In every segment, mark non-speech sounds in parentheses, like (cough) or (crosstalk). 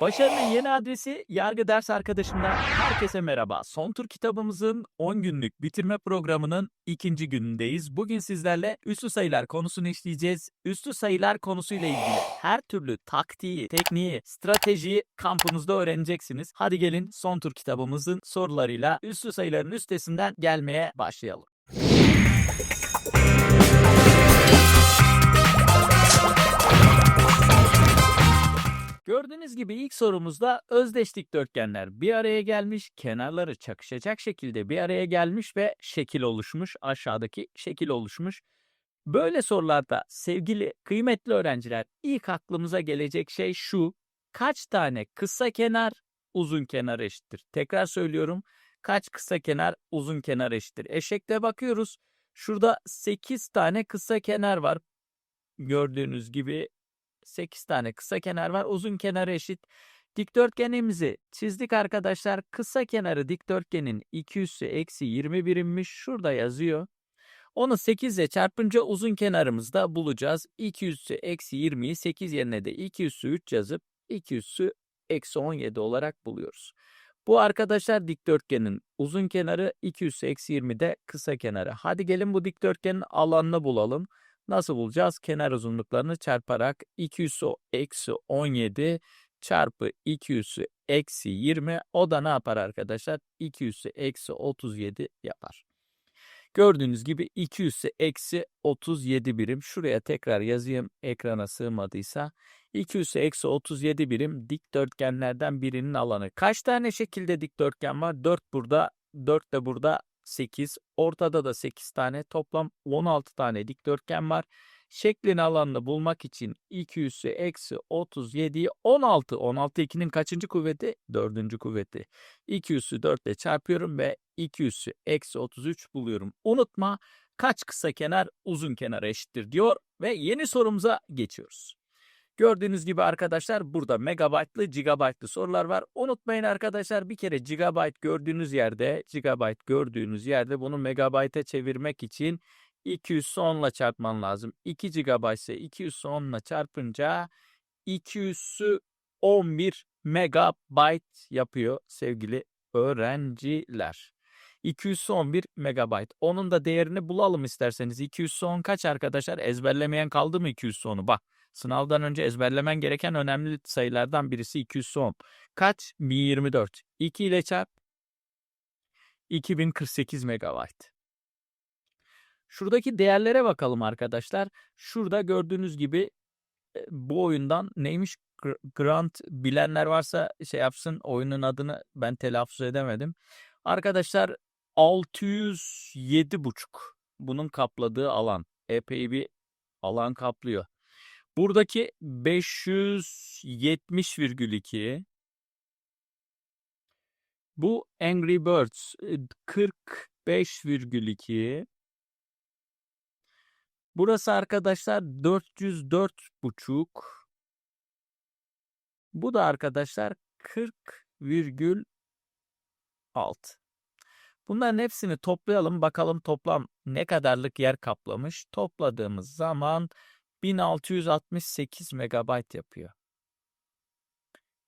Başarının yeni adresi Yargı Ders Arkadaşım'dan herkese merhaba. Son tur kitabımızın 10 günlük bitirme programının ikinci günündeyiz. Bugün sizlerle üslü sayılar konusunu işleyeceğiz. Üslü sayılar konusuyla ilgili her türlü taktiği, tekniği, stratejiyi kampımızda öğreneceksiniz. Hadi gelin son tur kitabımızın sorularıyla üslü sayıların üstesinden gelmeye başlayalım. Gördüğünüz gibi ilk sorumuzda özdeş dikdörtgenler bir araya gelmiş, kenarları çakışacak şekilde bir araya gelmiş ve şekil oluşmuş. Aşağıdaki şekil oluşmuş. Böyle sorularda sevgili kıymetli öğrenciler ilk aklımıza gelecek şey şu. Kaç tane kısa kenar uzun kenar eşittir? Tekrar söylüyorum. Kaç kısa kenar uzun kenar eşittir? Eşekte bakıyoruz. Şurada 8 tane kısa kenar var. Gördüğünüz gibi 8 tane kısa kenar var. Uzun kenar eşit. Dikdörtgenimizi çizdik arkadaşlar. Kısa kenarı dikdörtgenin 2 üssü eksi 20 birimmiş. Şurada yazıyor. Onu 8 ile çarpınca uzun kenarımızda bulacağız. 2 üssü eksi 20'yi 8 yerine de 2 üssü 3 yazıp 2 üssü eksi 17 olarak buluyoruz. Bu arkadaşlar dikdörtgenin uzun kenarı 2 üssü eksi 20 de kısa kenarı. Hadi gelin bu dikdörtgenin alanını bulalım. Nasıl bulacağız? Kenar uzunluklarını çarparak 2 üssü eksi 17 çarpı 2 üssü eksi 20 o da ne yapar arkadaşlar? 2 üssü eksi 37 yapar. Gördüğünüz gibi 2 üssü eksi 37 birim. Şuraya tekrar yazayım ekrana sığmadıysa. 2 üssü eksi 37 birim dikdörtgenlerden birinin alanı. Kaç tane şekilde dikdörtgen var? 4 burada, 4 de burada 8. Ortada da 8 tane. Toplam 16 tane dikdörtgen var. Şeklin alanını bulmak için 2 üssü eksi 37'yi 16. 16 2'nin kaçıncı kuvveti? 4. kuvveti. 2 üssü 4 ile çarpıyorum ve 2 üssü eksi 33 buluyorum. Unutma kaç kısa kenar uzun kenar eşittir diyor ve yeni sorumuza geçiyoruz. Gördüğünüz gibi arkadaşlar burada megabaytlı, gigabaytlı sorular var. Unutmayın arkadaşlar bir kere gigabayt gördüğünüz yerde, gigabayt gördüğünüz yerde bunu megabayta çevirmek için 210 ile çarpman lazım. 2 GB ise 210 ile çarpınca 211 megabayt yapıyor sevgili öğrenciler. 211 megabayt. Onun da değerini bulalım isterseniz. 210 kaç arkadaşlar? Ezberlemeyen kaldı mı 210'u? Bak sınavdan önce ezberlemen gereken önemli sayılardan birisi 210. Kaç? 1024. 2 ile çarp. 2048 megabayt. Şuradaki değerlere bakalım arkadaşlar. Şurada gördüğünüz gibi e, bu oyundan neymiş Gr- Grant bilenler varsa şey yapsın oyunun adını ben telaffuz edemedim. Arkadaşlar 607 buçuk bunun kapladığı alan epey bir alan kaplıyor. Buradaki 570,2 bu Angry Birds e, 45,2 Burası arkadaşlar 404 buçuk. Bu da arkadaşlar 40,6. Bunların hepsini toplayalım bakalım toplam ne kadarlık yer kaplamış. Topladığımız zaman 1668 megabayt yapıyor.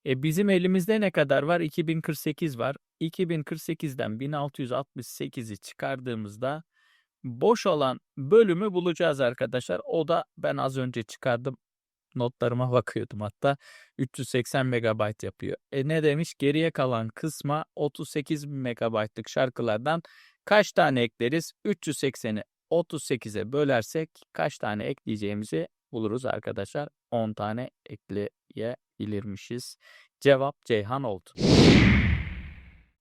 E bizim elimizde ne kadar var? 2048 var. 2048'den 1668'i çıkardığımızda boş olan bölümü bulacağız arkadaşlar. O da ben az önce çıkardım. Notlarıma (laughs) bakıyordum hatta 380 megabayt yapıyor. E ne demiş? Geriye kalan kısma 38 megabaytlık şarkılardan kaç tane ekleriz? 380'i 38'e bölersek kaç tane ekleyeceğimizi buluruz arkadaşlar. 10 tane ekleyebilirmişiz. Cevap Ceyhan oldu.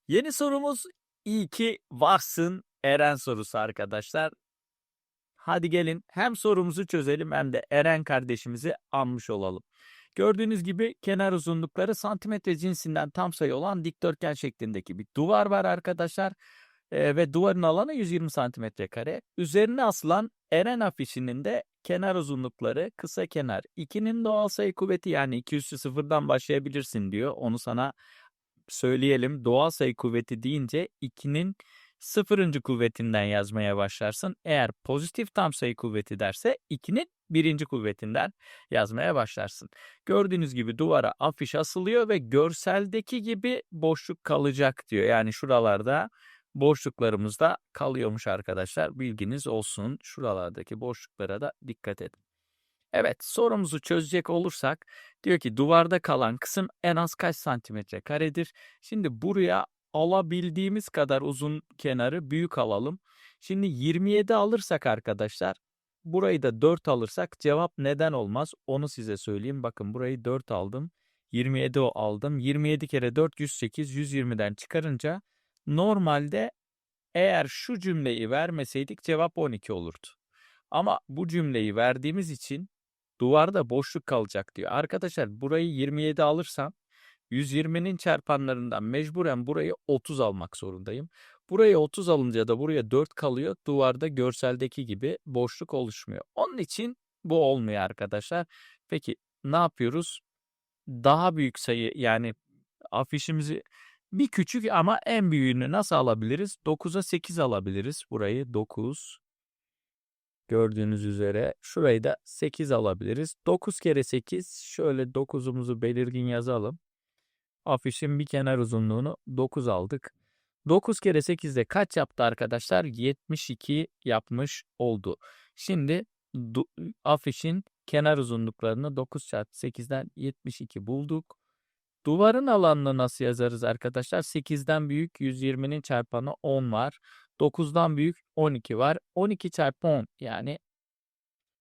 Yeni sorumuz iyi ki varsın Eren sorusu arkadaşlar. Hadi gelin hem sorumuzu çözelim hem de Eren kardeşimizi anmış olalım. Gördüğünüz gibi kenar uzunlukları santimetre cinsinden tam sayı olan dikdörtgen şeklindeki bir duvar var arkadaşlar. Ve duvarın alanı 120 santimetre kare. Üzerine asılan Eren afişinin de kenar uzunlukları kısa kenar. 2'nin doğal sayı kuvveti yani 2 üssü sıfırdan başlayabilirsin diyor. Onu sana söyleyelim. Doğal sayı kuvveti deyince 2'nin sıfırıncı kuvvetinden yazmaya başlarsın. Eğer pozitif tam sayı kuvveti derse 2'nin birinci kuvvetinden yazmaya başlarsın. Gördüğünüz gibi duvara afiş asılıyor ve görseldeki gibi boşluk kalacak diyor. Yani şuralarda boşluklarımız da kalıyormuş arkadaşlar. Bilginiz olsun. Şuralardaki boşluklara da dikkat edin. Evet sorumuzu çözecek olursak diyor ki duvarda kalan kısım en az kaç santimetre karedir? Şimdi buraya alabildiğimiz kadar uzun kenarı büyük alalım. Şimdi 27 alırsak arkadaşlar burayı da 4 alırsak cevap neden olmaz onu size söyleyeyim. Bakın burayı 4 aldım. 27 o aldım. 27 kere 4 108 120'den çıkarınca normalde eğer şu cümleyi vermeseydik cevap 12 olurdu. Ama bu cümleyi verdiğimiz için duvarda boşluk kalacak diyor. Arkadaşlar burayı 27 alırsam 120'nin çarpanlarından mecburen burayı 30 almak zorundayım. Burayı 30 alınca da buraya 4 kalıyor. Duvarda görseldeki gibi boşluk oluşmuyor. Onun için bu olmuyor arkadaşlar. Peki ne yapıyoruz? Daha büyük sayı yani afişimizi bir küçük ama en büyüğünü nasıl alabiliriz? 9'a 8 alabiliriz. Burayı 9 gördüğünüz üzere şurayı da 8 alabiliriz. 9 kere 8 şöyle 9'umuzu belirgin yazalım. Afişin bir kenar uzunluğunu 9 aldık. 9 kere 8 de kaç yaptı arkadaşlar? 72 yapmış oldu. Şimdi afişin kenar uzunluklarını 9 çarpı 8'den 72 bulduk. Duvarın alanını nasıl yazarız arkadaşlar? 8'den büyük 120'nin çarpanı 10 var. 9'dan büyük 12 var. 12 çarpı 10 yani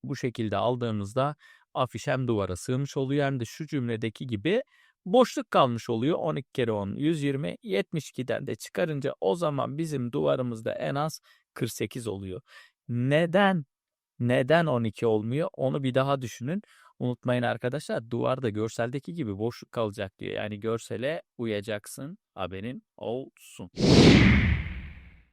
bu şekilde aldığımızda afiş hem duvara sığmış oluyor hem de şu cümledeki gibi boşluk kalmış oluyor. 12 kere 10 120 72'den de çıkarınca o zaman bizim duvarımızda en az 48 oluyor. Neden? Neden 12 olmuyor? Onu bir daha düşünün. Unutmayın arkadaşlar duvarda görseldeki gibi boşluk kalacak diyor. Yani görsele uyacaksın haberin olsun.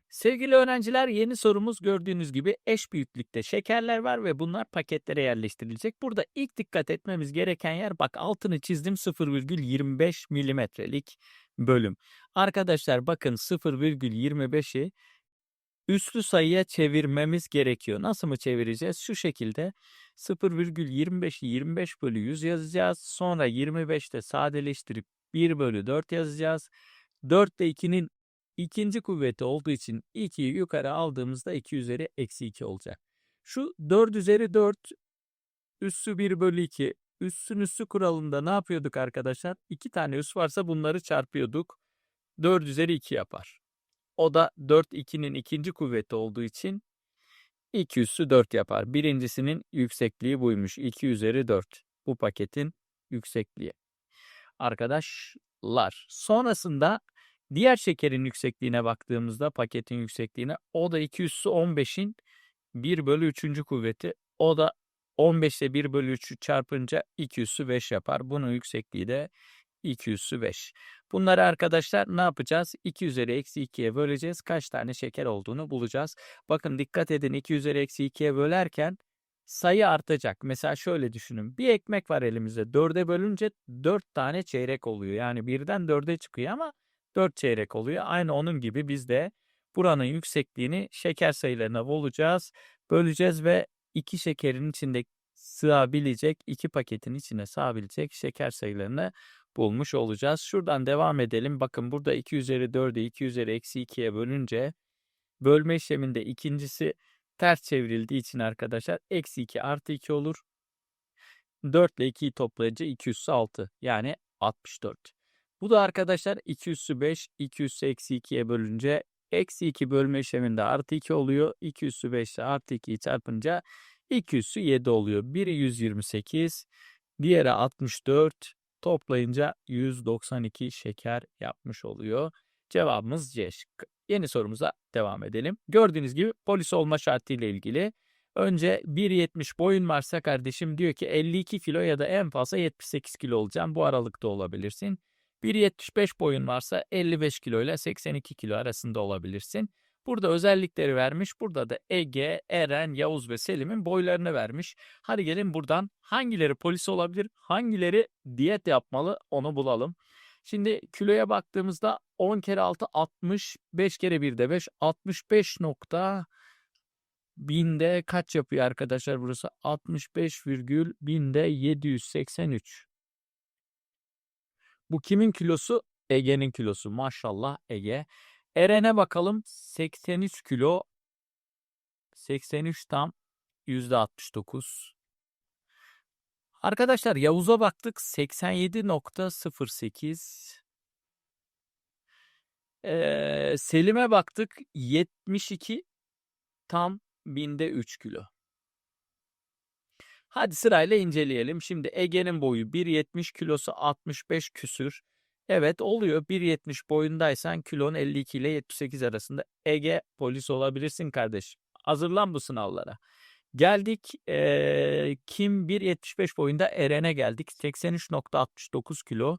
Sevgili öğrenciler yeni sorumuz gördüğünüz gibi eş büyüklükte şekerler var ve bunlar paketlere yerleştirilecek. Burada ilk dikkat etmemiz gereken yer bak altını çizdim 0,25 milimetrelik bölüm. Arkadaşlar bakın 0,25'i üslü sayıya çevirmemiz gerekiyor. Nasıl mı çevireceğiz? Şu şekilde 0,25'i 25 bölü 100 yazacağız. Sonra 25'te sadeleştirip 1 bölü 4 yazacağız. 4 ile 2'nin ikinci kuvveti olduğu için 2'yi yukarı aldığımızda 2 üzeri eksi 2 olacak. Şu 4 üzeri 4 üssü 1 bölü 2 üssün üssü kuralında ne yapıyorduk arkadaşlar? 2 tane üs varsa bunları çarpıyorduk. 4 üzeri 2 yapar. O da 4 2'nin ikinci kuvveti olduğu için 2 üssü 4 yapar. Birincisinin yüksekliği buymuş. 2 üzeri 4. Bu paketin yüksekliği. Arkadaşlar sonrasında Diğer şekerin yüksekliğine baktığımızda paketin yüksekliğine o da 2 üssü 15'in 1 bölü 3. kuvveti. O da 15 ile 1 bölü 3'ü çarpınca 2 üssü 5 yapar. Bunun yüksekliği de 2 üssü 5. Bunları arkadaşlar ne yapacağız? 2 üzeri eksi 2'ye böleceğiz. Kaç tane şeker olduğunu bulacağız. Bakın dikkat edin 2 üzeri eksi 2'ye bölerken sayı artacak. Mesela şöyle düşünün. Bir ekmek var elimizde. 4'e bölünce 4 tane çeyrek oluyor. Yani birden 4'e çıkıyor ama 4 çeyrek oluyor. Aynı onun gibi biz de buranın yüksekliğini şeker sayılarına bulacağız. Böleceğiz ve iki şekerin içinde sığabilecek, iki paketin içine sığabilecek şeker sayılarını bulmuş olacağız. Şuradan devam edelim. Bakın burada 2 üzeri 4'ü 2 üzeri eksi 2'ye bölünce bölme işleminde ikincisi ters çevrildiği için arkadaşlar eksi 2 artı 2 olur. 4 ile 2'yi toplayınca 2 üssü 6 yani 64. Bu da arkadaşlar 2 üssü 5, 2 üssü eksi 2'ye bölünce eksi 2 bölme işleminde artı 2 oluyor. 2 üssü 5 ile artı 2'yi çarpınca 2 üssü 7 oluyor. Biri 128, diğeri 64. Toplayınca 192 şeker yapmış oluyor. Cevabımız C şıkkı. Yeni sorumuza devam edelim. Gördüğünüz gibi polis olma şartı ile ilgili. Önce 1.70 boyun varsa kardeşim diyor ki 52 kilo ya da en fazla 78 kilo olacağım. Bu aralıkta olabilirsin. 1.75 boyun varsa 55 kilo ile 82 kilo arasında olabilirsin. Burada özellikleri vermiş. Burada da Ege, Eren, Yavuz ve Selim'in boylarını vermiş. Hadi gelin buradan hangileri polis olabilir, hangileri diyet yapmalı onu bulalım. Şimdi kiloya baktığımızda 10 kere 6 60, 5 kere 1 de 5, 65 nokta Binde kaç yapıyor arkadaşlar burası? 65 virgül binde 783. Bu kimin kilosu? Ege'nin kilosu. Maşallah Ege. Eren'e bakalım. 83 kilo. 83 tam %69. Arkadaşlar Yavuz'a baktık 87.08. Ee, Selim'e baktık 72 tam binde 3 kilo. Hadi sırayla inceleyelim. Şimdi Ege'nin boyu 1.70 kilosu 65 küsür. Evet oluyor 1.70 boyundaysan kilon 52 ile 78 arasında Ege polis olabilirsin kardeşim. Hazırlan bu sınavlara. Geldik eee, kim 1.75 boyunda Eren'e geldik. 83.69 kilo.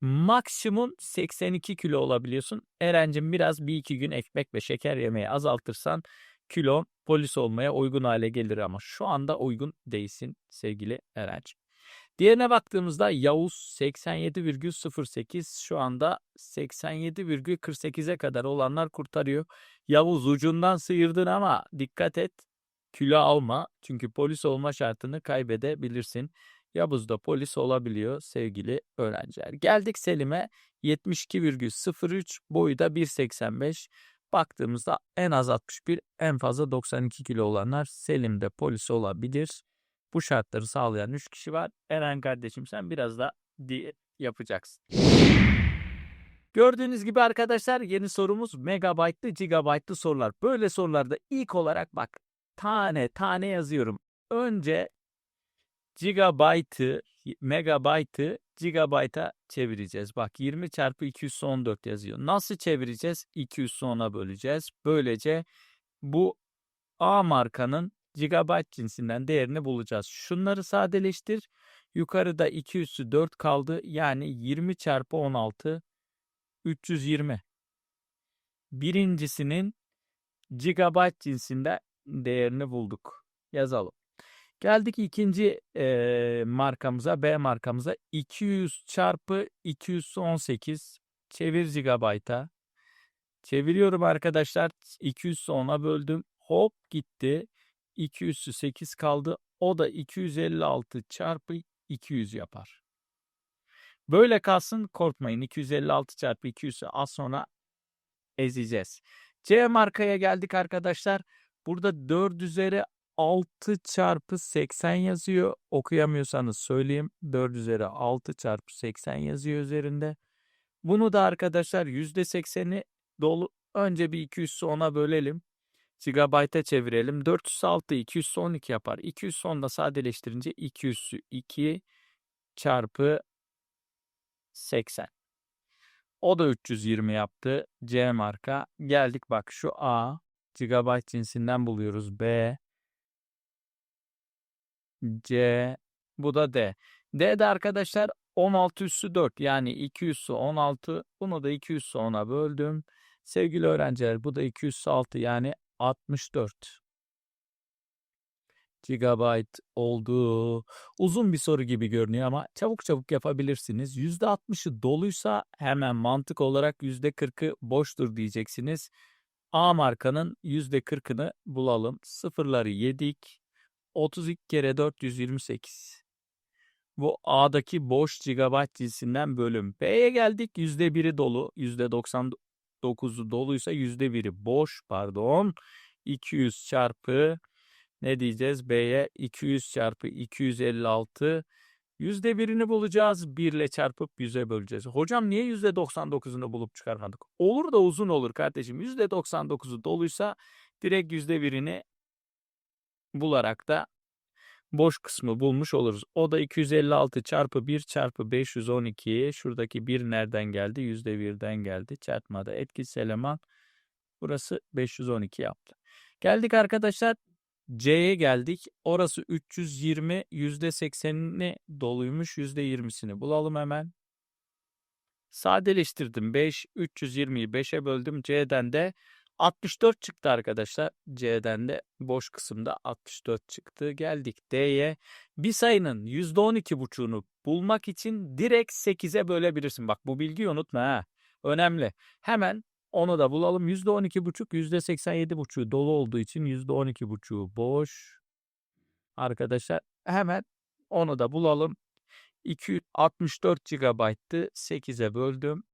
Maksimum 82 kilo olabiliyorsun. Eren'cim biraz bir iki gün ekmek ve şeker yemeyi azaltırsan kilo polis olmaya uygun hale gelir ama şu anda uygun değilsin sevgili Eren'cim. Diğerine baktığımızda Yavuz 87,08 şu anda 87,48'e kadar olanlar kurtarıyor. Yavuz ucundan sıyırdın ama dikkat et kilo alma çünkü polis olma şartını kaybedebilirsin. Yavuz da polis olabiliyor sevgili öğrenciler. Geldik Selim'e 72,03 boyu da 1.85. Baktığımızda en az 61 en fazla 92 kilo olanlar Selim'de polis olabilir. Bu şartları sağlayan 3 kişi var. Eren kardeşim sen biraz da yapacaksın. Gördüğünüz gibi arkadaşlar yeni sorumuz megabaytlı gigabaytlı sorular. Böyle sorularda ilk olarak bak tane tane yazıyorum. Önce gigabaytı, megabaytı gigabayta çevireceğiz. Bak 20 çarpı 214 yazıyor. Nasıl çevireceğiz? 210'a böleceğiz. Böylece bu A markanın gigabayt cinsinden değerini bulacağız. Şunları sadeleştir. Yukarıda 2 üssü 4 kaldı. Yani 20 çarpı 16 320. Birincisinin gigabayt cinsinde değerini bulduk. Yazalım. Geldik ikinci e, markamıza B markamıza 200 çarpı 218 çevir gigabayta. Çeviriyorum arkadaşlar 210'a böldüm hop gitti 200'ü 8 kaldı o da 256 çarpı 200 yapar. Böyle kalsın korkmayın 256 çarpı 200'ü az sonra ezeceğiz. C markaya geldik arkadaşlar. Burada 4 üzeri 6 çarpı 80 yazıyor. Okuyamıyorsanız söyleyeyim. 4 üzeri 6 çarpı 80 yazıyor üzerinde. Bunu da arkadaşlar %80'i dolu önce bir 200'ü ona bölelim. Gigabayta çevirelim. 406 212 yapar. 210 da sadeleştirince 200'ü 2 çarpı 80. O da 320 yaptı. C marka. Geldik bak şu A. Gigabyte cinsinden buluyoruz. B. C. Bu da D. D'de arkadaşlar 16 üssü 4 yani 2 üssü 16. Bunu da 2 üssü 10'a böldüm. Sevgili öğrenciler bu da 2 üssü 6 yani 64 gigabyte olduğu uzun bir soru gibi görünüyor ama çabuk çabuk yapabilirsiniz. %60'ı doluysa hemen mantık olarak %40'ı boştur diyeceksiniz. A markanın %40'ını bulalım. Sıfırları yedik. 32 kere 428. Bu A'daki boş gigabyte cinsinden bölüm. B'ye geldik. %1'i dolu. %99'u doluysa %1'i boş pardon. 200 çarpı ne diyeceğiz? B'ye 200 çarpı 256 yüzde birini bulacağız. 1 ile çarpıp 100'e böleceğiz. Hocam niye yüzde 99'unu bulup çıkarmadık? Olur da uzun olur kardeşim. Yüzde 99'u doluysa direkt yüzde birini bularak da boş kısmı bulmuş oluruz. O da 256 çarpı 1 çarpı 512. Şuradaki 1 nereden geldi? Yüzde birden geldi. Çarpmada etkisiz eleman. Burası 512 yaptı. Geldik arkadaşlar C'ye geldik. Orası 320 %80'ini doluymuş %20'sini bulalım hemen. Sadeleştirdim 5 320'yi 5'e böldüm. C'den de 64 çıktı arkadaşlar. C'den de boş kısımda 64 çıktı. Geldik D'ye. Bir sayının %12,5'unu bulmak için direkt 8'e bölebilirsin. Bak bu bilgiyi unutma ha. Önemli. Hemen Onu da bulalım. %12,5, %87,5 dolu olduğu için %12,5 boş. Arkadaşlar hemen onu da bulalım. 264 GB'tı. 8'e böldüm.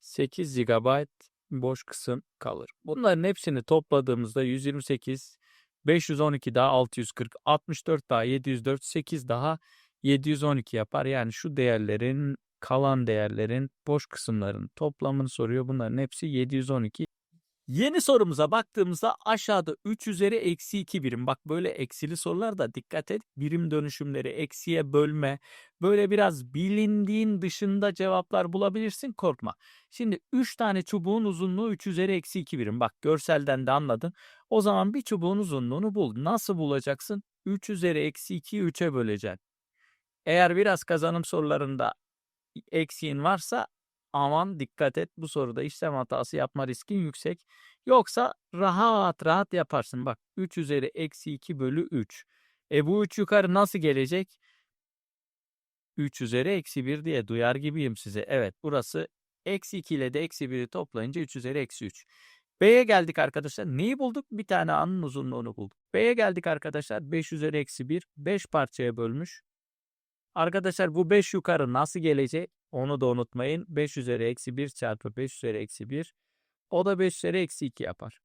8 GB boş kısım kalır. Bunların hepsini topladığımızda 128, 512 daha 640, 64 daha 704, 8 daha 712 yapar. Yani şu değerlerin kalan değerlerin boş kısımların toplamını soruyor. Bunların hepsi 712. Yeni sorumuza baktığımızda aşağıda 3 üzeri eksi 2 birim. Bak böyle eksili sorularda dikkat et. Birim dönüşümleri eksiye bölme. Böyle biraz bilindiğin dışında cevaplar bulabilirsin korkma. Şimdi 3 tane çubuğun uzunluğu 3 üzeri eksi 2 birim. Bak görselden de anladın. O zaman bir çubuğun uzunluğunu bul. Nasıl bulacaksın? 3 üzeri eksi 2'yi 3'e böleceksin. Eğer biraz kazanım sorularında eksiğin varsa aman dikkat et bu soruda işlem hatası yapma riskin yüksek. Yoksa rahat rahat yaparsın. Bak 3 üzeri eksi 2 bölü 3. E bu 3 yukarı nasıl gelecek? 3 üzeri eksi 1 diye duyar gibiyim size. Evet burası eksi 2 ile de eksi 1'i toplayınca 3 üzeri eksi 3. B'ye geldik arkadaşlar. Neyi bulduk? Bir tane anın uzunluğunu bulduk. B'ye geldik arkadaşlar. 5 üzeri eksi 1. 5 parçaya bölmüş. Arkadaşlar bu 5 yukarı nasıl gelecek? Onu da unutmayın. 5 üzeri eksi 1 çarpı 5 üzeri eksi 1. O da 5 üzeri eksi 2 yapar.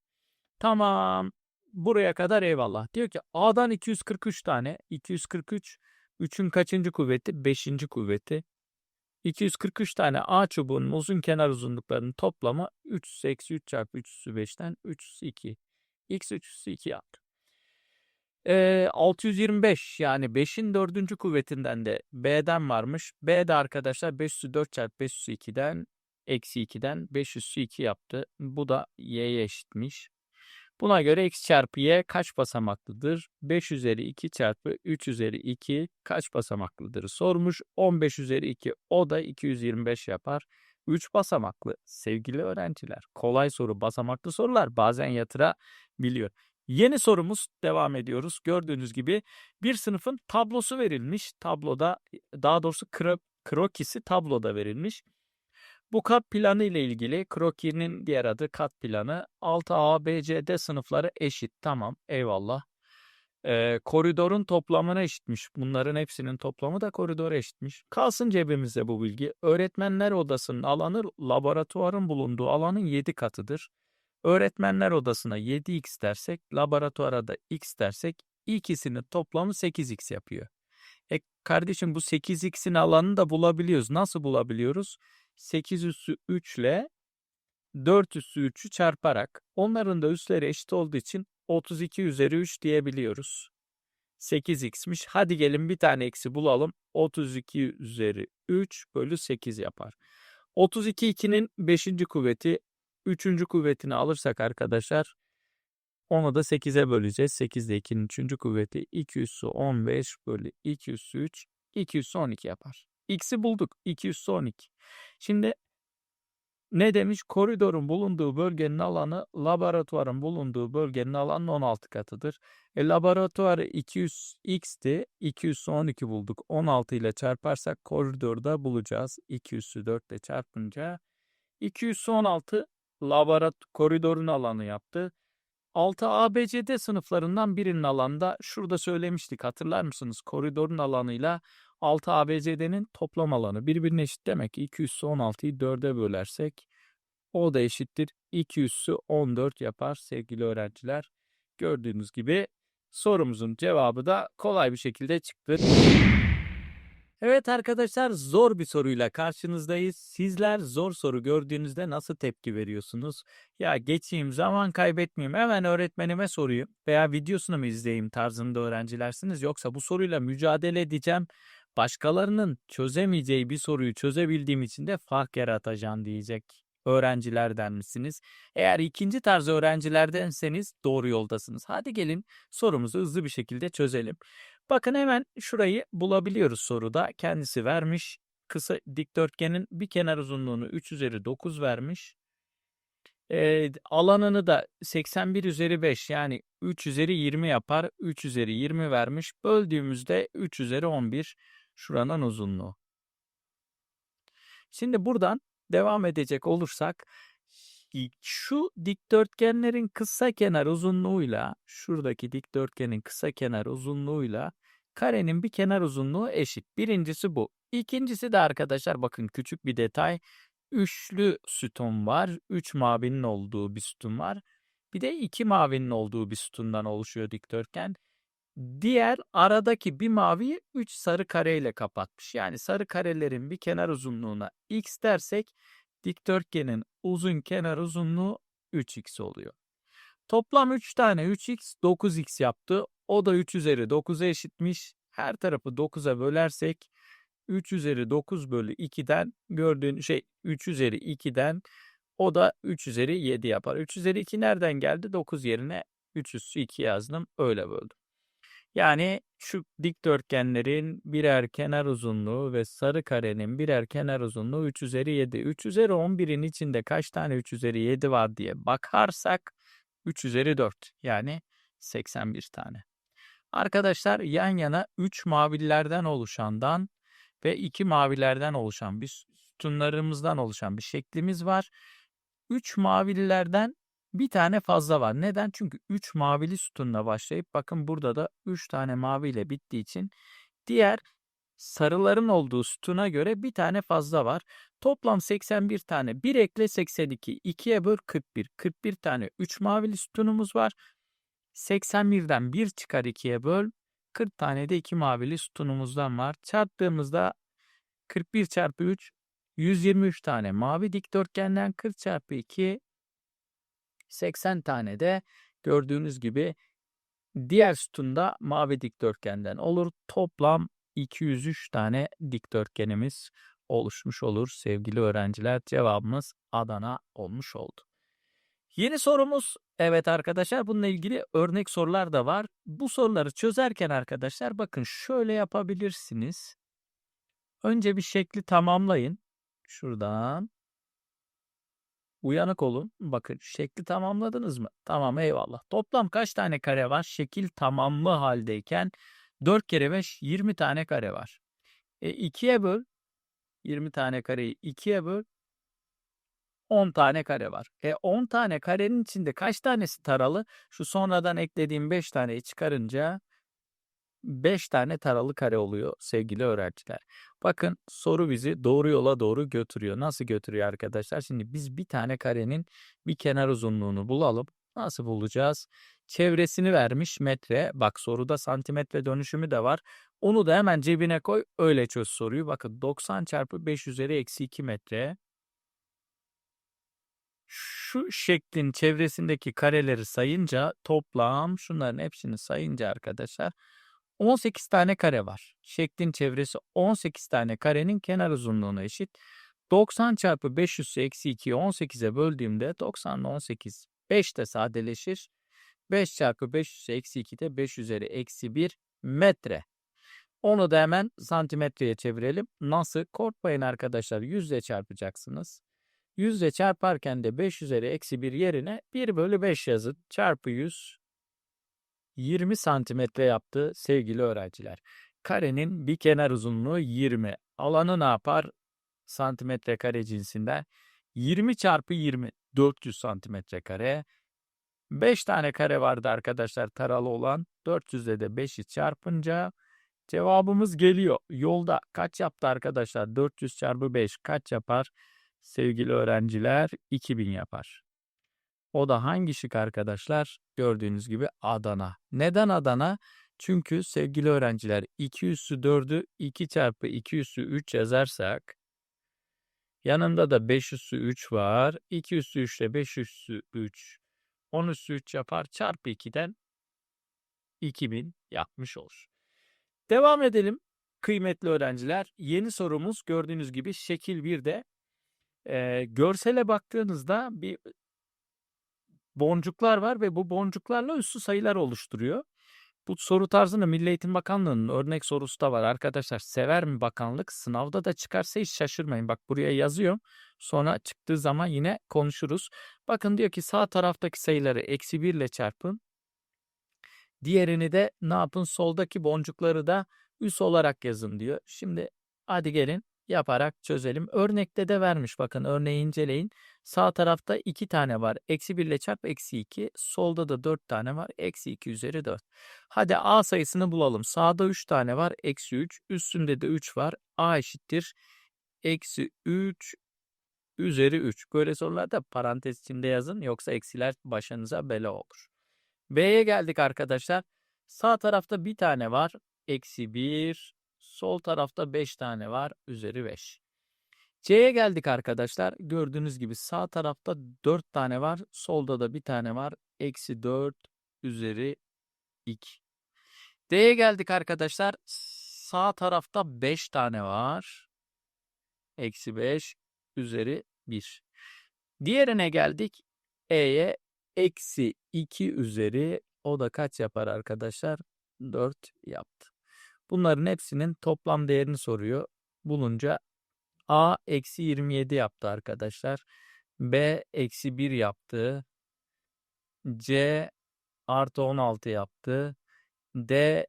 Tamam. Buraya kadar eyvallah. Diyor ki A'dan 243 tane. 243. 3'ün kaçıncı kuvveti? 5. kuvveti. 243 tane A çubuğunun uzun kenar uzunluklarının toplamı 3 eksi 3 çarpı 3 üssü 5'ten 3 üssü 2. X 3 üssü 2 yaptı. Ee, 625 yani 5'in 4. kuvvetinden de B'den varmış. B de arkadaşlar 5 üssü 4 çarpı 5 üssü 2'den eksi 2'den 5 üssü 2 yaptı. Bu da y'ye eşitmiş. Buna göre x çarpı y kaç basamaklıdır? 5 üzeri 2 çarpı 3 üzeri 2 kaç basamaklıdır sormuş. 15 üzeri 2 o da 225 yapar. 3 basamaklı sevgili öğrenciler. Kolay soru basamaklı sorular bazen yatırabiliyor. Yeni sorumuz devam ediyoruz. Gördüğünüz gibi bir sınıfın tablosu verilmiş. Tabloda daha doğrusu kro, krokisi tabloda verilmiş. Bu kat planı ile ilgili krokinin diğer adı kat planı 6A, B, C, D sınıfları eşit. Tamam eyvallah. Ee, koridorun toplamına eşitmiş. Bunların hepsinin toplamı da koridora eşitmiş. Kalsın cebimizde bu bilgi. Öğretmenler odasının alanı laboratuvarın bulunduğu alanın 7 katıdır. Öğretmenler odasına 7x dersek, laboratuvara da x dersek ikisinin toplamı 8x yapıyor. E kardeşim bu 8x'in alanını da bulabiliyoruz. Nasıl bulabiliyoruz? 8 üssü 3 ile 4 üssü 3'ü çarparak onların da üsleri eşit olduğu için 32 üzeri 3 diyebiliyoruz. 8x'miş. Hadi gelin bir tane eksi bulalım. 32 üzeri 3 bölü 8 yapar. 32 2'nin 5. kuvveti Üçüncü kuvvetini alırsak arkadaşlar onu da 8'e böleceğiz. 8 de 2'nin 3. kuvveti 2 üssü 15 bölü 2 üssü 3 2 üssü 12 yapar. X'i bulduk. 2 üssü 12. Şimdi ne demiş? Koridorun bulunduğu bölgenin alanı laboratuvarın bulunduğu bölgenin alanının 16 katıdır. E, laboratuvarı 200 x'ti. 2 üssü 12 bulduk. 16 ile çarparsak koridorda bulacağız. 2 üssü 4 ile çarpınca 2 üssü 16 laborat koridorun alanı yaptı. 6 ABCD sınıflarından birinin alanda şurada söylemiştik hatırlar mısınız? Koridorun alanıyla 6 ABCD'nin toplam alanı birbirine eşit demek ki 2 üssü 16'yı 4'e bölersek o da eşittir 2 üssü 14 yapar sevgili öğrenciler. Gördüğünüz gibi sorumuzun cevabı da kolay bir şekilde çıktı. Evet arkadaşlar zor bir soruyla karşınızdayız. Sizler zor soru gördüğünüzde nasıl tepki veriyorsunuz? Ya geçeyim zaman kaybetmeyeyim hemen öğretmenime sorayım veya videosunu mu izleyeyim tarzında öğrencilersiniz. Yoksa bu soruyla mücadele edeceğim. Başkalarının çözemeyeceği bir soruyu çözebildiğim için de fark yaratacağım diyecek öğrencilerden misiniz? Eğer ikinci tarz öğrencilerdenseniz doğru yoldasınız. Hadi gelin sorumuzu hızlı bir şekilde çözelim. Bakın hemen şurayı bulabiliyoruz soruda. Kendisi vermiş. Kısa dikdörtgenin bir kenar uzunluğunu 3 üzeri 9 vermiş. E, alanını da 81 üzeri 5 yani 3 üzeri 20 yapar. 3 üzeri 20 vermiş. Böldüğümüzde 3 üzeri 11 şuranın uzunluğu. Şimdi buradan devam edecek olursak şu dikdörtgenlerin kısa kenar uzunluğuyla şuradaki dikdörtgenin kısa kenar uzunluğuyla karenin bir kenar uzunluğu eşit. Birincisi bu. İkincisi de arkadaşlar bakın küçük bir detay. Üçlü sütun var. Üç mavinin olduğu bir sütun var. Bir de iki mavinin olduğu bir sütundan oluşuyor dikdörtgen. Diğer aradaki bir maviyi 3 sarı kareyle kapatmış. Yani sarı karelerin bir kenar uzunluğuna x dersek dikdörtgenin uzun kenar uzunluğu 3x oluyor. Toplam 3 tane 3x 9x yaptı. O da 3 üzeri 9'a eşitmiş. Her tarafı 9'a bölersek 3 üzeri 9 bölü 2'den gördüğün şey 3 üzeri 2'den o da 3 üzeri 7 yapar. 3 üzeri 2 nereden geldi? 9 yerine 3 üssü 2 yazdım. Öyle böldüm. Yani şu dikdörtgenlerin birer kenar uzunluğu ve sarı karenin birer kenar uzunluğu 3 üzeri 7. 3 üzeri 11'in içinde kaç tane 3 üzeri 7 var diye bakarsak 3 üzeri 4 yani 81 tane. Arkadaşlar yan yana 3 mavilerden oluşandan ve 2 mavilerden oluşan bir sütunlarımızdan oluşan bir şeklimiz var. 3 mavililerden bir tane fazla var. Neden? Çünkü 3 mavili sütunla başlayıp bakın burada da 3 tane maviyle bittiği için diğer sarıların olduğu sütuna göre bir tane fazla var. Toplam 81 tane. 1 ekle 82. 2'ye böl 41. 41 tane 3 mavili sütunumuz var. 81'den 1 çıkar 2'ye böl. 40 tane de 2 mavili sütunumuzdan var. Çarptığımızda 41 çarpı 3 123 tane mavi dikdörtgenden 40 çarpı 2 80 tane de gördüğünüz gibi diğer sütunda mavi dikdörtgenden olur. Toplam 203 tane dikdörtgenimiz oluşmuş olur sevgili öğrenciler. Cevabımız Adana olmuş oldu. Yeni sorumuz evet arkadaşlar bununla ilgili örnek sorular da var. Bu soruları çözerken arkadaşlar bakın şöyle yapabilirsiniz. Önce bir şekli tamamlayın. Şuradan Uyanık olun. Bakın şekli tamamladınız mı? Tamam eyvallah. Toplam kaç tane kare var? Şekil tamamlı haldeyken 4 kere 5 20 tane kare var. E 2'ye böl. 20 tane kareyi 2'ye böl. 10 tane kare var. E 10 tane karenin içinde kaç tanesi taralı? Şu sonradan eklediğim 5 taneyi çıkarınca 5 tane taralı kare oluyor sevgili öğrenciler. Bakın soru bizi doğru yola doğru götürüyor. Nasıl götürüyor arkadaşlar? Şimdi biz bir tane karenin bir kenar uzunluğunu bulalım. Nasıl bulacağız? Çevresini vermiş metre. Bak soruda santimetre dönüşümü de var. Onu da hemen cebine koy. Öyle çöz soruyu. Bakın 90 çarpı 5 üzeri eksi 2 metre. Şu şeklin çevresindeki kareleri sayınca toplam şunların hepsini sayınca arkadaşlar 18 tane kare var. Şeklin çevresi 18 tane karenin kenar uzunluğuna eşit. 90 çarpı 500 eksi 2'yi 18'e böldüğümde 90 ile 18 5 de sadeleşir. 5 çarpı 500 eksi 2 de 5 üzeri eksi 1 metre. Onu da hemen santimetreye çevirelim. Nasıl? Korkmayın arkadaşlar. 100 ile çarpacaksınız. 100 ile çarparken de 5 üzeri eksi 1 yerine 1 bölü 5 yazın. Çarpı 100 20 santimetre yaptı sevgili öğrenciler. Karenin bir kenar uzunluğu 20. Alanı ne yapar? Santimetre kare cinsinden. 20 çarpı 20 400 santimetre kare. 5 tane kare vardı arkadaşlar taralı olan. 400'de de 5'i çarpınca cevabımız geliyor. Yolda kaç yaptı arkadaşlar? 400 çarpı 5 kaç yapar? Sevgili öğrenciler 2000 yapar. O da hangi şık arkadaşlar? Gördüğünüz gibi Adana. Neden Adana? Çünkü sevgili öğrenciler 2 üssü 4'ü 2 çarpı 2 üssü 3 yazarsak yanında da 5 üssü 3 var. 2 üssü 3 ile 5 üssü 3 10 üssü 3 yapar. Çarpı 2'den 2000 yapmış olur. Devam edelim kıymetli öğrenciler. Yeni sorumuz gördüğünüz gibi şekil 1'de e, görsele baktığınızda bir boncuklar var ve bu boncuklarla üssü sayılar oluşturuyor. Bu soru tarzını Milli Eğitim Bakanlığı'nın örnek sorusu da var arkadaşlar. Sever mi bakanlık? Sınavda da çıkarsa hiç şaşırmayın. Bak buraya yazıyorum. Sonra çıktığı zaman yine konuşuruz. Bakın diyor ki sağ taraftaki sayıları eksi 1 ile çarpın. Diğerini de ne yapın? Soldaki boncukları da üs olarak yazın diyor. Şimdi hadi gelin yaparak çözelim. Örnekte de vermiş bakın örneği inceleyin. Sağ tarafta 2 tane var. Eksi 1 ile çarp eksi 2. Solda da 4 tane var. Eksi 2 üzeri 4. Hadi A sayısını bulalım. Sağda 3 tane var. Eksi 3. Üstünde de 3 var. A eşittir. Eksi 3 üzeri 3. Böyle sorularda parantez içinde yazın. Yoksa eksiler başınıza bela olur. B'ye geldik arkadaşlar. Sağ tarafta bir tane var. Eksi 1. Sol tarafta 5 tane var. Üzeri 5. C'ye geldik arkadaşlar. Gördüğünüz gibi sağ tarafta 4 tane var. Solda da bir tane var. Eksi 4 üzeri 2. D'ye geldik arkadaşlar. Sağ tarafta 5 tane var. Eksi 5 üzeri 1. Diğerine geldik. E'ye eksi 2 üzeri o da kaç yapar arkadaşlar? 4 yaptı. Bunların hepsinin toplam değerini soruyor. Bulunca A eksi 27 yaptı arkadaşlar. B eksi 1 yaptı. C artı 16 yaptı. D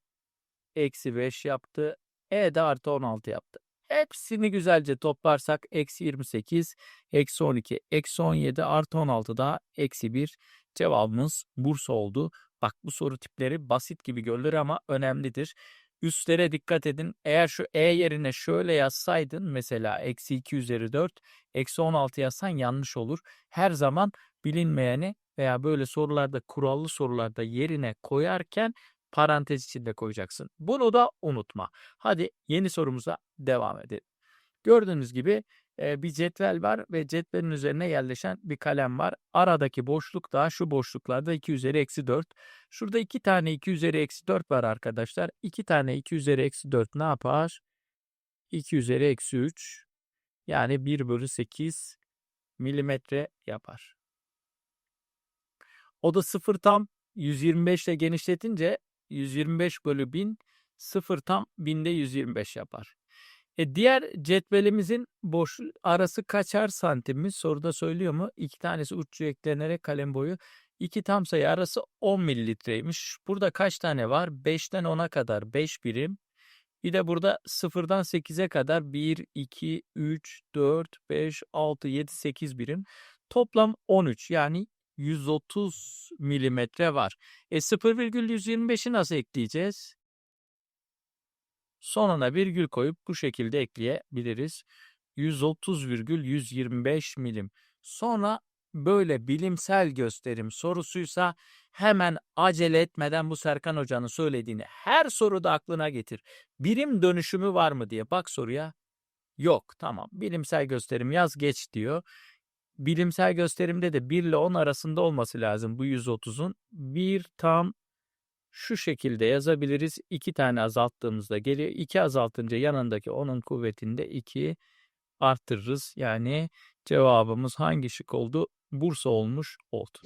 eksi 5 yaptı. E de artı 16 yaptı. Hepsini güzelce toplarsak eksi 28, eksi 12, eksi 17 artı 16 da eksi 1. Cevabımız Bursa oldu. Bak bu soru tipleri basit gibi görülür ama önemlidir. Üstlere dikkat edin. Eğer şu E yerine şöyle yazsaydın mesela eksi 2 üzeri 4, eksi 16 yazsan yanlış olur. Her zaman bilinmeyeni veya böyle sorularda kurallı sorularda yerine koyarken parantez içinde koyacaksın. Bunu da unutma. Hadi yeni sorumuza devam edelim. Gördüğünüz gibi bir cetvel var ve cetvelin üzerine yerleşen bir kalem var. Aradaki boşluk da şu boşluklarda 2 üzeri eksi 4. Şurada 2 tane 2 üzeri eksi 4 var arkadaşlar. 2 tane 2 üzeri eksi 4 ne yapar? 2 üzeri eksi 3 yani 1 bölü 8 milimetre yapar. O da 0 tam 125 ile genişletince 125 bölü 1000 0 tam 1000'de 125 yapar. E diğer cetvelimizin boş arası kaçar santimmiş soruda söylüyor mu? İki tanesi uççu eklenerek kalem boyu. İki tam sayı arası 10 mililitreymiş. Burada kaç tane var? 5'ten 10'a kadar 5 birim. Bir de burada 0'dan 8'e kadar 1, 2, 3, 4, 5, 6, 7, 8 birim. Toplam 13 yani 130 milimetre var. E 0,125'i nasıl ekleyeceğiz? Sonuna virgül koyup bu şekilde ekleyebiliriz. 130,125 milim. Sonra böyle bilimsel gösterim sorusuysa hemen acele etmeden bu Serkan Hoca'nın söylediğini her soruda aklına getir. Birim dönüşümü var mı diye bak soruya. Yok tamam bilimsel gösterim yaz geç diyor. Bilimsel gösterimde de 1 ile 10 arasında olması lazım bu 130'un. 1 tam şu şekilde yazabiliriz. 2 tane azalttığımızda geliyor. 2 azaltınca yanındaki onun kuvvetinde 2 arttırırız. Yani cevabımız hangi şık oldu? Bursa olmuş oldu.